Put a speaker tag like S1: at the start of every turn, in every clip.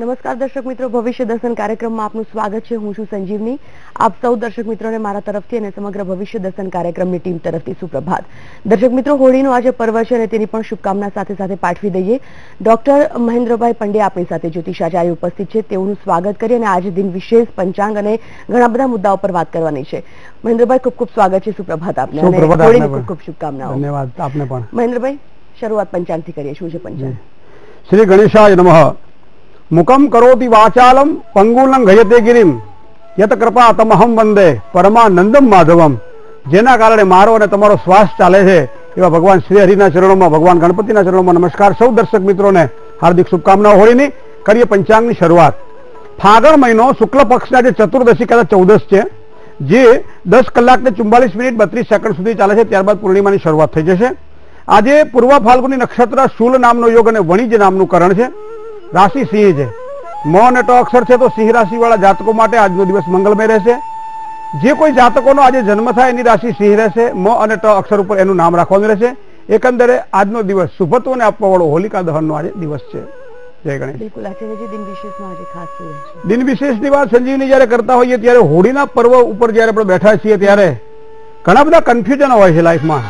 S1: નમસ્કાર દર્શક મિત્રો ભવિષ્ય દર્શન કાર્યક્રમમાં આપનું સ્વાગત છે. હું છું સંજીવની. આપ સૌ દર્શક મિત્રોને મારા તરફથી અને સમગ્ર ભવિષ્ય દર્શન કાર્યક્રમની ટીમ તરફથી સુપ્રભાત. દર્શક મિત્રો હોળીનો આજે પર્વ છે અને તેની પણ શુભકામના સાથે સાથે પાઠવી દઈએ. ડોક્ટર મહેન્દ્રભાઈ પંડ્યા આપણી સાથે જ્યોતિષાચાર્ય ઉપસ્થિત છે. તેઓનું સ્વાગત કરી અને આજે દિન વિશેષ પંચાંગ અને ઘણા બધા મુદ્દાઓ પર વાત કરવાની છે. મહેન્દ્રભાઈ ખૂબ ખૂબ સ્વાગત છે. સુપ્રભાત આપને. અને હોળીની
S2: આપને
S1: ખૂબ ખૂબ શુભકામનાઓ.
S2: ધન્યવાદ આપને પણ.
S1: મહેન્દ્રભાઈ શરૂઆત પંચાંગથી કરીએ. શું છે પંચાંગ?
S2: શ્રી ગણેશાય નમઃ. મુખમ કરોતિ વાચાલમ પંગુલં ગયતે ગિરિમ. યત કૃપા તમહમ વંદે, પરમાનંદમ માધવમ. જેના કારણે મારો અને તમારો શ્વાસ ચાલે છે. એવા ભગવાન શ્રી હરિના ચરણોમાં, ભગવાન ગણપતિના ચરણોમાં નમસ્કાર. સૌ દર્શક મિત્રોને હાર્દિક શુભકામનાઓ હોળીની. કરીએ પંચાંગની શરૂઆત. ફાગણ મહિનો શુક્લ પક્ષના જે ચતુર્દશી, કદાચ ચૌદસ છે, જે દસ કલાક ને ચુમ્બાલીસ મિનિટ બત્રીસ સેકન્ડ સુધી ચાલે છે, ત્યારબાદ પૂર્ણિમાની શરૂઆત થઈ જશે. આજે પૂર્વ ફાલ્ગુની નક્ષત્ર શૂલ નામનો યોગ અને વણિજ નામનું કરણ છે. રાશિ સિંહ છે. મ અને ટ અક્ષર છે તો સિંહ રાશિવાળા જાતકો માટે આજનો દિવસ મંગલમય રહેશે. જે કોઈ જાતકોનો આજે જન્મ થાય એની રાશિ સિંહ રહેશે. મ અને ટ અક્ષર ઉપર એનું નામ રાખવાનું રહેશે. એકંદરે આજનો દિવસ શુભત્વને આપવા વાળો હોલિકા દહનનો આજે દિવસ છે. જય ગણેશ.
S1: બિલકુલ આચાર્યજી દિન વિશેષમાં આજે ખાસ
S2: દિન વિશેષની વાત સંજીવની જ્યારે કરતા હોઈએ ત્યારે હોળીના પર્વ ઉપર જ્યારે આપણે બેઠા છીએ ત્યારે ઘણા બધા કન્ફ્યુઝન હોય છે લાઈફમાં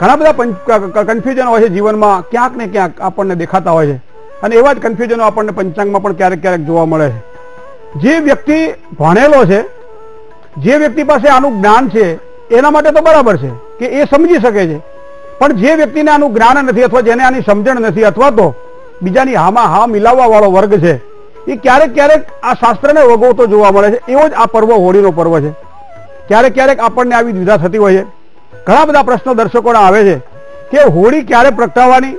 S2: ઘણા બધા કન્ફ્યુઝન હોય છે જીવનમાં. ક્યાંક ને ક્યાંક આપણને દેખાતા હોય છે. અને એવા જ કન્ફ્યુઝનો આપણને પંચાંગમાં પણ ક્યારેક ક્યારેક જોવા મળે છે. જે વ્યક્તિ ભણેલો છે, જે વ્યક્તિ પાસે આનું જ્ઞાન છે, એના માટે તો બરાબર છે કે એ સમજી શકે છે. પણ જે વ્યક્તિને આનું જ્ઞાન નથી અથવા જેને આની સમજણ નથી અથવા તો બીજાની હામાં હા મિલાવવા વાળો વર્ગ છે, એ ક્યારેક ક્યારેક આ શાસ્ત્રને વગોવતો જોવા મળે છે. એવો જ આ પર્વ હોળીનો પર્વ છે. ક્યારેક ક્યારેક આપણને આવી દ્વિધા થતી હોય છે. ઘણા બધા પ્રશ્નો દર્શકોના આવે છે કે હોળી ક્યારે પ્રગટાવવાની?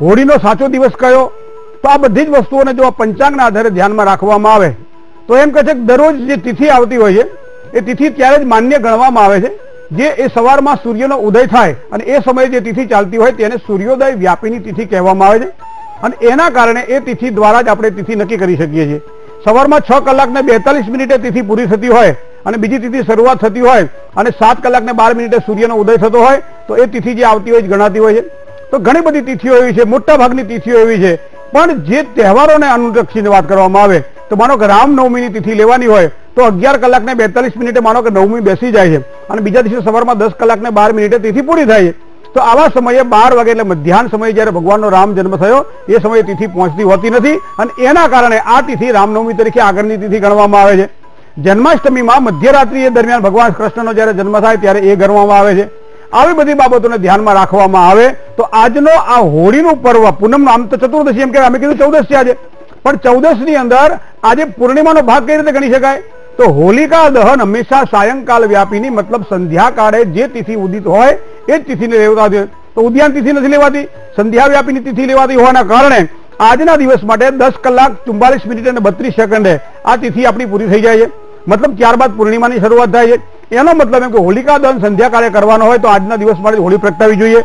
S2: હોળીનો સાચો દિવસ કયો? તો આ બધી જ વસ્તુઓને જો આ પંચાંગના આધારે ધ્યાનમાં રાખવામાં આવે, તો એમ કહે છે કે દરરોજ જે તિથિ આવતી હોય છે, એ તિથિ ત્યારે જ માન્ય ગણવામાં આવે છે, જે એ સવારમાં સૂર્યનો ઉદય થાય અને એ સમયે જે તિથિ ચાલતી હોય તેને સૂર્યોદય વ્યાપીની તિથિ કહેવામાં આવે છે. અને એના કારણે એ તિથિ દ્વારા જ આપણે તિથિ નક્કી કરી શકીએ છીએ. સવારમાં છ કલાક ને બેતાલીસ મિનિટે તિથિ પૂરી થતી હોય અને બીજી તિથિ શરૂઆત થતી હોય અને સાત કલાક ને બાર મિનિટે સૂર્યનો ઉદય થતો હોય, તો એ તિથિ જે આવતી હોય ગણાતી હોય છે. તો ઘણી બધી તિથિઓ એવી છે મોટા ભાગની તિથિઓ એવી છે પણ જે તહેવારોને અનુલક્ષીને વાત કરવામાં આવે, તો માનો કે રામનવમીની તિથિ લેવાની હોય, તો અગિયાર કલાકને બેતાલીસ મિનિટે માનો કે નવમી બેસી જાય છે. અને બીજા દિવસે સવારમાં દસ કલાકને બાર મિનિટે તિથિ પૂરી થાય છે. તો આવા સમયે બાર વાગે એટલે મધ્યાહન સમયે જ્યારે ભગવાનનો રામ જન્મ થયો, એ સમયે તિથિ પહોંચતી હોતી નથી. અને એના કારણે આ તિથિ રામનવમી તરીકે આગળની તિથિ ગણવામાં આવે છે. જન્માષ્ટમીમાં મધ્યરાત્રિ દરમિયાન ભગવાન કૃષ્ણનો જ્યારે જન્મ થાય, ત્યારે એ ગણવામાં આવે છે. આવી બધી બાબતોને ધ્યાનમાં રાખવામાં આવે તો આજનો આ હોળીનું પર્વ પૂનમનો આમ તો ચતુર્દશી એમ કે અમે કીધું ચૌદશ છે આજે. પણ ચૌદશની અંદર આજે પૂર્ણિમાનો ભાગ કઈ રીતે ગણી શકાય? તો હોલિકા દહન હંમેશા સાયંકાલ વ્યાપીની મતલબ સંધ્યાકાળે જે તિથિ ઉદિત હોય એ જ તિથિને લેવતા તો ઉદ્યાન તિથિ નથી લેવાતી. સંધ્યા વ્યાપીની તિથિ લેવાતી હોવાના કારણે આજના દિવસ માટે દસ કલાક ચુમ્બાલીસ મિનિટ અને બત્રીસ સેકન્ડે આ તિથિ આપણી પૂરી થઈ જાય છે. મતલબ ત્યારબાદ પૂર્ણિમાની શરૂઆત થાય છે. એનો મતલબ એમ કે હોલિકા દહન સંધ્યાકાળે કરવાનો હોય તો આજના દિવસ માટે હોળી પ્રગટાવી જોઈએ.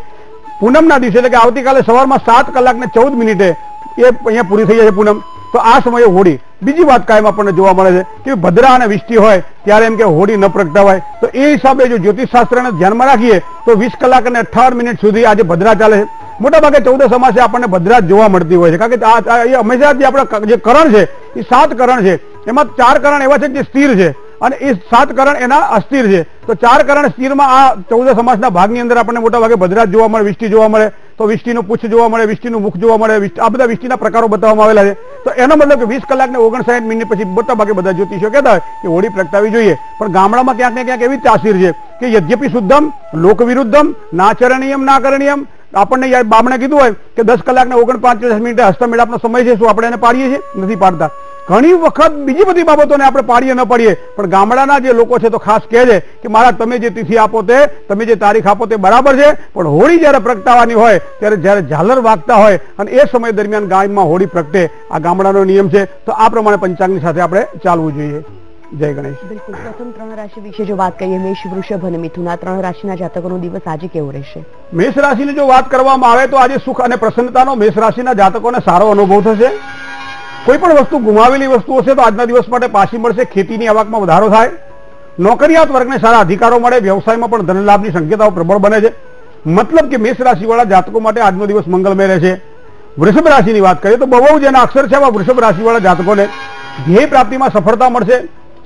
S2: પૂનમના દિવસે એટલે કે આવતીકાલે સવારમાં સાત કલાક ને ચૌદ મિનિટે એ અહીંયા પૂરી થઈ જાય છે પૂનમ. તો આ સમયે હોળી. બીજી વાત કાયમ આપણને જોવા મળે છે કે ભદ્રા અને વિષ્ટિ હોય ત્યારે એમ કે હોળી ન પ્રગટાવાય. તો એ હિસાબે જો જ્યોતિષ શાસ્ત્રને ધ્યાનમાં રાખીએ તો વીસ કલાક અને અઠાવન મિનિટ સુધી આજે ભદ્રા ચાલે છે. મોટા ભાગે ચૌદ સમાસે આપણને ભદ્રા જોવા મળતી હોય છે. કારણ કે હંમેશા જે આપણા જે કરણ છે, એ સાત કરણ છે. એમાં ચાર કરણ એવા છે કે સ્થિર છે. અને એ સાત કરણ એના અસ્થિર છે. તો ચાર કરણ સ્થિરમાં આ ચૌદ સમાસના ભાગની અંદર આપણને મોટા ભાગે ભદ્રાજ જોવા મળે, વિષ્ટિ જોવા મળે, તો વિષ્ટિનું પૂછ જોવા મળે, વિષ્ટિનું મુખ જોવા મળે આ બધા વિષ્ટિના પ્રકારો બતાવવામાં આવેલા છે. તો એનો મતલબ કે વીસ કલાક ને ઓગણસાઠ મિનિટ પછી મોટા ભાગે બધા જ્યોતિષો કહેતા હોય કે હોળી પ્રગટાવી જોઈએ. પણ ગામડામાં ક્યાંક ને ક્યાંક એવી તાસીર છે કે યદ્યપિ શુદ્ધમ લોક વિરુદ્ધમ નાચરણીયમ ના કરણીયમ આપણને યાર બામણે કીધું હોય કે દસ કલાક ને ઓગણપાંચ મિનિટે હસ્તમેળાપનો સમય છે, શું આપણે એને પાડીએ છીએ? નથી પાડતા. ઘણી વખત બીજી બધી બાબતોને આપણે પાડીએ ન પાડીએ પણ ગામડાના જે લોકો છે તો ખાસ કહે છે કે મારા તમે જે તિથિ આપો તે તમે જે તારીખ આપો તે બરાબર છે પણ હોળી જ્યારે પ્રગટાવવાની હોય ત્યારે જ્યારે ઝાલર વાગતા હોય અને એ સમય દરમિયાન ગામમાં હોળી પ્રગટે આ ગામડાનો નિયમ છે તો આ પ્રમાણે પંચાંગની સાથે આપણે ચાલવું જોઈએ. જય ગણેશ.
S1: બિલકુલ. પ્રથમ ત્રણ રાશિ વિશે જો વાત કરીએ મેષ વૃષભ અને મિથુન આ ત્રણ રાશિના જાતકોનો દિવસ આજે કેવો રહેશે?
S2: મેષ રાશિની જો વાત કરવામાં આવે તો આજે સુખ અને પ્રસન્નતાનો મેષ રાશિના જાતકોને સારો અનુભવ થશે. કોઈ પણ વસ્તુ ગુમાવેલી વસ્તુ હશે તો આજના દિવસ માટે પાછી મળશે. ખેતીની આવકમાં વધારો થાય. નોકરિયાત વર્ગને સારા અધિકારો મળે. વ્યવસાયમાં પણ ધનલાભની શક્યતાઓ પ્રબળ બને છે. મતલબ કે મેષ રાશિવાળા જાતકો માટે આજનો દિવસ મંગલમય રહેશે. વૃષભ રાશિની વાત કરીએ તો બહુ જેના અક્ષર છે એવા વૃષભ રાશિવાળા જાતકોને. ધ્યેય પ્રાપ્તિમાં સફળતા મળશે.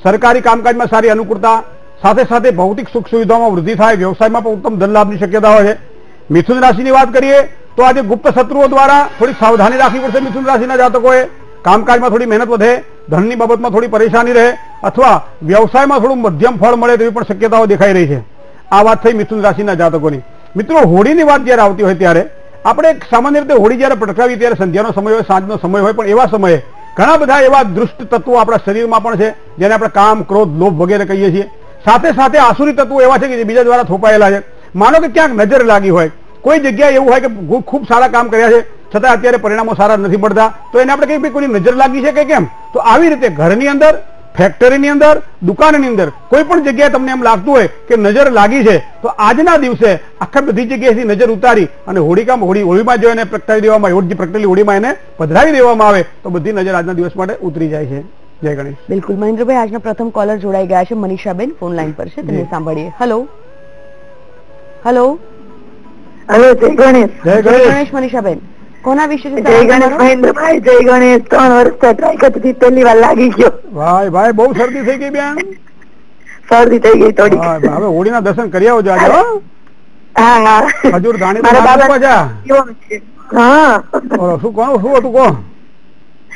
S2: સરકારી કામકાજમાં સારી અનુકૂળતા, સાથે સાથે ભૌતિક સુખ સુવિધાઓમાં વૃદ્ધિ થાય. વ્યવસાયમાં પણ ઉત્તમ ધનલાભની શક્યતાઓ છે. મિથુન રાશિની વાત કરીએ તો આજે ગુપ્ત શત્રુઓ દ્વારા થોડી સાવધાની રાખવી પડશે મિથુન રાશિના જાતકોએ. કામકાજમાં થોડી મહેનત વધે, ધનની બાબતમાં થોડી પરેશાની રહે, અથવા વ્યવસાયમાં થોડું મધ્યમ ફળ મળે તેવી પણ શક્યતાઓ દેખાઈ રહી છે. આ વાત થઈ મિથુન રાશિના જાતકોની. મિત્રો, હોળીની વાત જ્યારે આવતી હોય ત્યારે, આપણે સામાન્ય રીતે હોળી જ્યારે પટકાવી ત્યારે સંધ્યાનો સમય હોય, સાંજનો સમય હોય, પણ એવા સમયે ઘણા બધા એવા દુષ્ટ તત્વો આપણા શરીરમાં પણ છે, જેને આપણે કામ, ક્રોધ, લોભ વગેરે કહીએ છીએ. સાથે સાથે આસુરી તત્વો એવા છે કે જે બીજા દ્વારા થોપાયેલા છે. માનો કે ક્યાંક નજર લાગી હોય, કોઈ જગ્યાએ એવું હોય કે ખૂબ સારા કામ કર્યા છે છતાં અત્યારે પરિણામો સારા નથી મળતા તો એને આપણે કઈ કોઈની નજર લાગી છે કે કેમ? તો આવી રીતે ઘરની અંદર ફેક્ટરીની અંદર દુકાનની અંદર કોઈ પણ જગ્યાએ તમને એમ લાગતું હોય કે નજર લાગી છે તો આજના દિવસે આખા બધી જગ્યાએથી નજર ઉતારી અને હોળીકામાં હોળી હોળીમાં જો એને પ્રગટાવી દેવામાં આવે, પ્રગટેલી હોળીમાં એને પધરાવી દેવામાં આવે તો બધી નજર આજના દિવસ માટે ઉતરી જાય છે. જય ગણેશ.
S1: બિલકુલ. મહેન્દ્રભાઈ આજના પ્રથમ કોલર જોડાઈ ગયા છે. મનીષાબેન ફોન લાઈન પર છે. તમને સાંભળીએ. હલો હલો
S3: હલો જય ગણેશ.
S2: જય
S1: ગણેશ મનીષાબેન. કોના વિશે છે
S3: જય ગણેશ મહેન્દ્રભાઈ જય ગણેશ. ત્રણ વર્ષથી ટ્રાય કરતી પહેલી વાર લાગી ગયો.
S2: ભાઈ ભાઈ બહુ શરદી થઈ ગઈ બેન.
S3: શરદી થઈ ગઈ થોડી
S2: હા, હવે હોળીના દર્શન કરી આવજો આજે હા.
S3: હા
S2: હજુર ધાણી
S3: મારા બાબા હા.
S2: શું કોનું શું હતું કહો.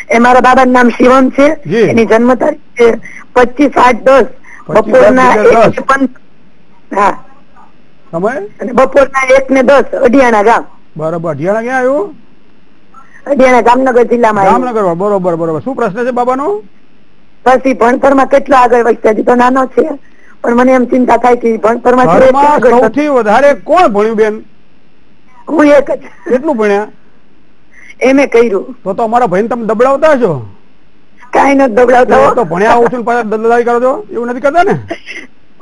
S3: એ મારા બાબાનું નામ શિવમ છે. એની જન્મ તારીખ છે પચીસ આઠ દસ.
S2: 25
S3: બપોરના હા.
S2: સમય?
S3: અને બપોરના એક ને દસ અઢિયાણા ગામ.
S2: બરાબર અઢિયાણા ક્યાં આવ્યું?
S3: જામનગર જિલ્લામાં આવ્યું.
S2: જામનગર બરોબર બરોબર. શું પ્રશ્ન છે બાબાનો?
S3: પછી ભણતરમાં કેટલો આગળ વધશે? હજી તો નાનો છે. પણ મને એમ ચિંતા થાય કે ભણતરમાં.
S2: સૌથી વધારે કોણ ભણ્યું બેન?
S3: હું એક જ.
S2: કેટલું ભણ્યા?
S3: એમ એ કર્યું.
S2: તો તો અમારા ભાઈને તમે દબડાવતા છો
S3: કાઈ નથી દબડાવતા.
S2: તો ભણ્યા આવું છું ને પાછા દલાલી કરો છો? એવું નથી કરતા ને?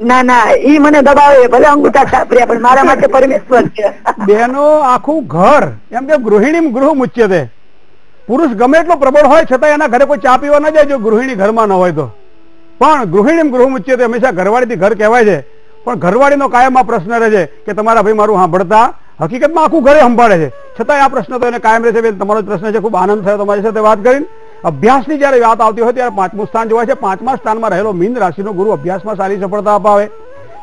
S3: ના ના, ઈ મને દબાવે, ભલે અંગૂઠા છાપર્યા પણ મારા માટે પરમેશ્વર છે.
S2: બેનો આખું ઘર, એમ કે ગૃહિણી ગૃહ મુચ્યતે પુરુષ ગમે એટલો પ્રબળ હોય છતાં એના ઘરે કોઈ ચા પીવા ન જાય, જો ગૃહિણી ઘરમાં ન હોય તો. પણ ગૃહિણી ગૃહ મુચ્યતે હંમેશા ઘરવાળીથી ઘર કહેવાય છે. પણ ઘરવાળીનો કાયમ આ પ્રશ્ન રહે છે કે તમારા ભાઈ મારું સાંભળતા હકીકતમાં આખું ઘરે સંભાળે છે. છતાં આ પ્રશ્ન તો એને કાયમ રહે છે, બેન, તમારો પ્રશ્ન છે, ખૂબ આનંદ થયો તમારી સાથે વાત કરીને. અભ્યાસની જ્યારે વાત આવતી હોય ત્યારે પાંચમું સ્થાન જોવાય છે. પાંચમા સ્થાનમાં રહેલો મીન રાશિનો ગુરુ અભ્યાસમાં સારી સફળતા અપાવે.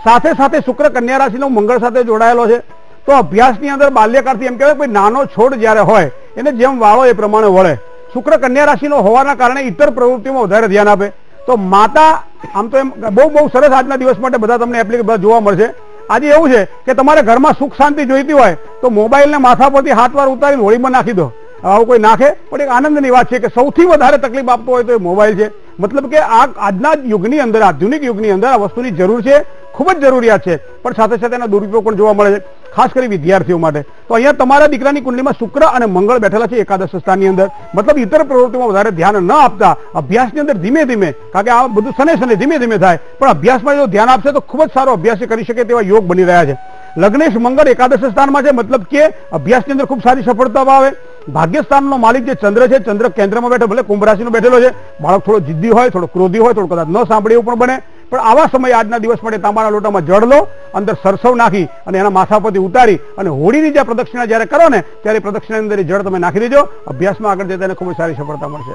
S2: સાથે સાથે શુક્ર કન્યા રાશિનો મંગળ સાથે જોડાયેલો છે. તો અભ્યાસની અંદર બાલ્યકાળથી એમ કહેવાય ભાઈ નાનો છોડ જ્યારે હોય, એને જેમ વાળો એ પ્રમાણે વળે. શુક્ર કન્યા રાશિનો હોવાના કારણે ઇતર પ્રવૃત્તિમાં વધારે ધ્યાન આપે. તો માતા, આમ તો એમ બહુ બહુ સરસ આજના દિવસ માટે બધા તમને એપ્લિકેશન જોવા મળશે. આજે એવું છે કે તમારે ઘરમાં સુખ શાંતિ જોઈતી હોય, તો મોબાઈલને માથા પરથી હાથ વાર ઉતારીને હોળીમાં નાખી દો. આવું કોઈ નાખે? પણ એક આનંદની વાત છે કે સૌથી વધારે તકલીફ આપતો હોય તો એ મોબાઈલ છે. મતલબ કે આ આજના યુગની અંદર, આધુનિક યુગની અંદર આ વસ્તુની જરૂર છે, ખૂબ જ જરૂરિયાત છે. પણ સાથે સાથે એના દુરુપયોગ પણ જોવા મળે છે, ખાસ કરી વિદ્યાર્થીઓ માટે. તો અહીંયા તમારા દીકરાની કુંડલીમાં શુક્ર અને મંગળ બેઠેલા છે એકાદશ સ્થાનની અંદર. મતલબ ઇતર પ્રવૃત્તિમાં વધારે ધ્યાન ન આપતા, અભ્યાસની અંદર ધીમે ધીમે, કારણ કે આ બધું સને સને ધીમે ધીમે થાય, પણ અભ્યાસમાં જો ધ્યાન આપશે તો ખૂબ જ સારો અભ્યાસ કરી શકે તેવા યોગ બની રહ્યા છે. લગ્નેશ મંગળ એકાદશ સ્થાનમાં છે, મતલબ કે અભ્યાસની અંદર ખૂબ સારી સફળતા આવે ભાગ્યસ્થાનનો માલિક જે ચંદ્ર છે ચંદ્ર કેન્દ્રમાં બેઠો ભલે કુંભ રાશિનો બેઠેલો છે. બાળક થોડો જિદ્દી હોય થોડો ક્રોધી હોય થોડો કદાચ ન સાંભળે એવું પણ બને. પણ આવા સમયે આજના દિવસ માટે તાંબાના લોટામાં જળ લો અંદર સરસવ નાખી અને એના માથા પરથી ઉતારી અને હોળીની જે પ્રદક્ષિણા જ્યારે કરો ને ત્યારે પ્રદક્ષિણાની અંદર જળ તમે નાખી દેજો. અભ્યાસમાં આગળ જતા એને ખૂબ જ સારી સફળતા મળશે.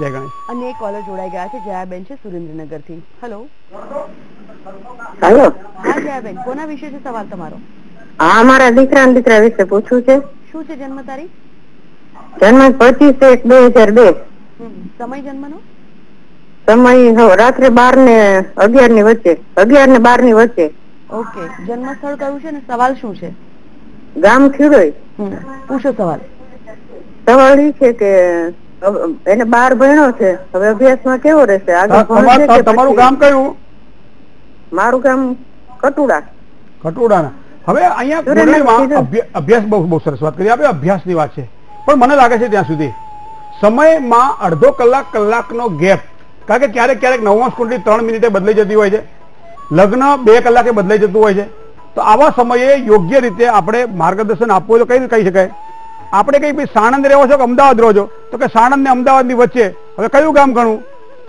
S2: જય ગણેશ.
S1: અને એક કોલર જોડાઈ ગયા છે જયાબેન છે સુરેન્દ્રનગરથી. હલો
S3: હાલો
S1: હા જયાબેન કોના વિશે છે સવાલ તમારો?
S3: હા મારા દીકરા દીકરા વિશે પૂછવું છે.
S1: શું છે જન્મ તારીખ?
S3: જન્મ પચીસ એક બે હજાર બે.
S1: સમય જન્મનો?
S3: સમય રાત્રે બાર ને અગિયારની વચ્ચે. અગિયાર ને બારની વચ્ચે.
S1: ઓકે. જન્મ સ્થળ કયું છે ને સવાલ શું છે?
S3: ગામ ખીડોય
S1: પૂછો સવાલ.
S3: સવાલ એ છે કે એને બાર ભણ્યો છે. હવે અભ્યાસમાં કેવો રહેશે? આગળ
S2: તમારું? ગામ કયું?
S3: મારું ગામ કટુડા.
S2: કટુડા હવે અહીંયા અભ્યાસ બહુ બહુ સરસ વાત કરી. આપણે અભ્યાસની વાત છે. પણ મને લાગે છે ત્યાં સુધી. સમયમાં અડધો કલાક કલાકનો ગેપ, કારણ કે ક્યારેક ક્યારેક નવમાંશ કુંડલી ત્રણ મિનિટે બદલાઈ જતી હોય છે. લગ્ન બે કલાકે બદલાઈ જતું હોય છે. તો આવા સમયે યોગ્ય રીતે આપણે માર્ગદર્શન આપવું તો કઈ કહી શકાય? આપણે કઈ ભાઈ સાણંદ રહેવો છો કે અમદાવાદ રહો છો? તો કે સાણંદ ને અમદાવાદની વચ્ચે. હવે કયું ગામ ગણું?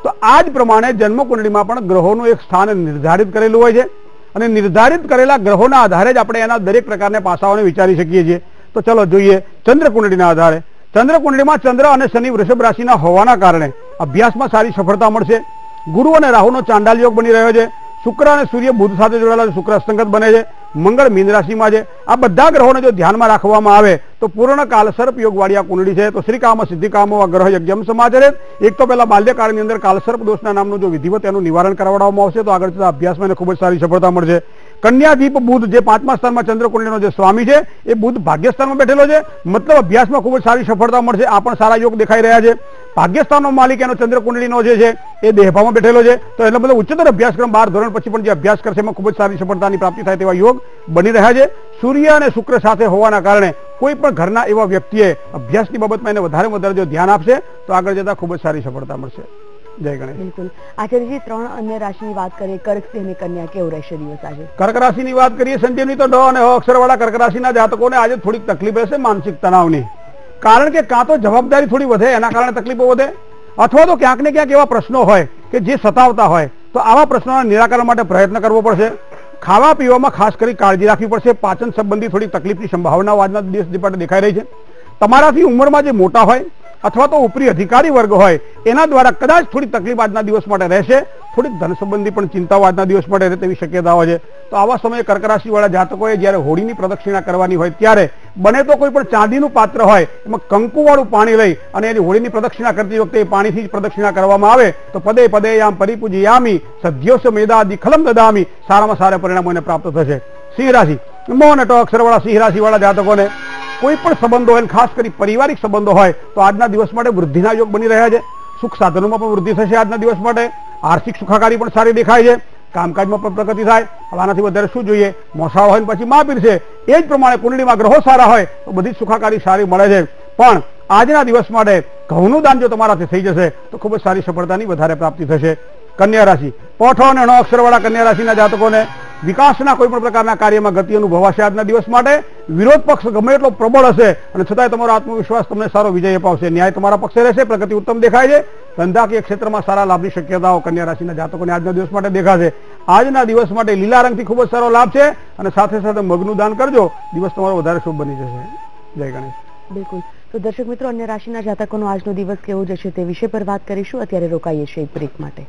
S2: તો આ જ પ્રમાણે જન્મકુંડળીમાં પણ ગ્રહોનું એક સ્થાન નિર્ધારિત કરેલું હોય છે. અને નિર્ધારિત કરેલા ગ્રહોના આધારે જ આપણે એના દરેક પ્રકારના પાસાઓને વિચારી શકીએ છીએ. તો ચલો જોઈએ ચંદ્રકુંડળીના આધારે. ચંદ્રકુંડળીમાં ચંદ્ર અને શનિ વૃષભ રાશિના હોવાના કારણે અભ્યાસમાં સારી સફળતા મળશે. ગુરુ અને રાહુનો ચાંડાલ યોગ બની રહ્યો છે. શુક્ર અને સૂર્ય બુધ સાથે જોડાયેલા. શુક્ર અસ્તંગત બને છે. મંગળ મીન રાશિમાં છે. આ બધા ગ્રહોને જો ધ્યાનમાં રાખવામાં આવે તો પૂર્ણ કાલ સર્પ આ કુંડળી છે. તો શ્રી કામ સિદ્ધિ કામો ગ્રહ યજ્ઞમ સમાચારે એક તો પહેલા બાલ્યકાળની અંદર કાલસર્પ દોષના નામનું જો વિધિવત એનું નિવારણ કરાવવામાં આવશે તો આગળ અભ્યાસમાં એને ખૂબ જ સારી સફળતા મળશે. કન્યાદીપ બુધ જે પાંચમા સ્થાનમાં ચંદ્રકુંડલીનો જે સ્વામી છે, એ બુધ ભાગ્યસ્થાનમાં બેઠેલો છે. મતલબ અભ્યાસમાં ખૂબ જ સારી સફળતા મળશે, આ પણ સારા યોગ દેખાઈ રહ્યા છે. ભાગ્યસ્થાનનો માલિક એનો ચંદ્રકુંડળીનો જે છે, એ દેહભાવમાં બેઠેલો છે. તો એટલે મતલબ ઉચ્ચતર અભ્યાસક્રમ બાર ધોરણ પછી પણ જે અભ્યાસ કરશે, એમાં ખૂબ જ સારી સફળતાની પ્રાપ્તિ થાય તેવા યોગ બની રહ્યા છે. સૂર્ય અને શુક્ર સાથે હોવાના કારણે કોઈ પણ ઘરના એવા વ્યક્તિએ અભ્યાસની બાબતમાં એને વધારે વધારે જો ધ્યાન આપશે, તો આગળ જતા ખૂબ જ સારી સફળતા મળશે. જય ગણેશ
S1: બિલકુલ આચાર્યજી ત્રણ અન્ય રાશિની વાત કરીએ કર્ક સિંહ અને કન્યા કેવો રહેશે દિવસ આજે?
S2: કર્ક રાશિની વાત કરીએ સંજીવની તો ડ અને હ અક્ષરવાળા કર્ક રાશિના જાતકોને આજે થોડીક તકલીફ રહેશે માનસિક તણાવની. કારણ કે કાં તો જવાબદારી થોડી વધે એના કારણે તકલીફો વધે અથવા તો ક્યાંક ને ક્યાંક એવા પ્રશ્નો હોય કે જે સતાવતા હોય તો આવા પ્રશ્નોના નિરાકરણ માટે પ્રયત્ન કરવો પડશે. ખાવા પીવામાં ખાસ કરી કાળજી રાખવી પડશે. પાચન સંબંધી થોડી તકલીફની સંભાવનાઓ આજના દિવસ માટે દેખાઈ રહી છે. તમારાથી ઉંમરમાં જે મોટા હોય અથવા તો ઉપરી અધિકારી વર્ગ હોય, એના દ્વારા કદાચ થોડી તકલીફ આજના દિવસ માટે રહેશે. થોડીક ધન સંબંધી પણ ચિંતાઓ આજના દિવસ માટે રહે તેવી શક્યતાઓ છે. તો આવા સમયે કર્ક રાશિવાળા જાતકોએ જ્યારે હોળીની પ્રદક્ષિણા કરવાની હોય ત્યારે બને તો કોઈ પણ ચાંદીનું પાત્ર હોય, એમાં કંકુવાળું પાણી લઈ અને એની હોળીની પ્રદક્ષિણા કરતી વખતે એ પાણીથી જ પ્રદક્ષિણા કરવામાં આવે, તો પદે પદે યામ પરિપૂજયામી સદ્યોશ મેદાદિ ખલમ દદામી, સારામાં સારા પરિણામો એને પ્રાપ્ત થશે. સિંહ રાશિ મોન અટો અક્ષરવાળા સિંહ રાશિવાળા જાતકોને કોઈ પણ સંબંધો હોય ખાસ કરી પારિવારિક સંબંધો હોય, તો આજના દિવસ માટે વૃદ્ધિના યોગ બની રહ્યા છે. સુખ સાધનોમાં પણ વૃદ્ધિ થશે આજના દિવસ માટે. આર્થિક સુખાકારી પણ સારી દેખાય છે. કામકાજમાં પણ પ્રગતિ થાય. આનાથી વધારે શું જોઈએ? મોસાળ હોય પછી મહાપીર છે. એ જ પ્રમાણે કુંડળીમાં ગ્રહો સારા હોય, તો બધી સુખાકારી સારી મળે છે. પણ આજના દિવસ માટે ઘઉંનું દાન જો તમારાથી થઈ જશે, તો ખૂબ જ સારી સફળતાની વધારે પ્રાપ્તિ થશે. કન્યા રાશિ. પોઠો અને અણો અક્ષરવાળા કન્યા રાશિના જાતકોને વિકાસના કોઈ પણ પ્રકારના કાર્યમાં ગતિ અનુભવાશે આજના દિવસ માટે. વિરોધ પક્ષ ગમે એટલો પ્રબળ હશે અને છતાંય તમારો આત્મવિશ્વાસ તમને સારો વિજય અપાવશે. ન્યાય તમારા પક્ષે રહેશે, પ્રગતિ ઉત્તમ દેખાય છે. ધંધાકીય ક્ષેત્રમાં સારા લાભની શક્યતાઓ કન્યા રાશિના જાતકોને આજના દિવસ માટે દેખાશે. આજના દિવસ માટે લીલા રંગથી ખૂબ જ સારો લાભ છે અને સાથે સાથે મગનું દાન કરજો. દિવસ તમારો વધારે શુભ બની જશે. જય ગણેશ.
S1: બિલકુલ. તો દર્શક મિત્રો, અન્ય રાશિના જાતકોનો આજનો દિવસ કેવો જશે તે વિષય પર વાત કરીશું. અત્યારે રોકાઈએ છીએ એક બ્રેક માટે.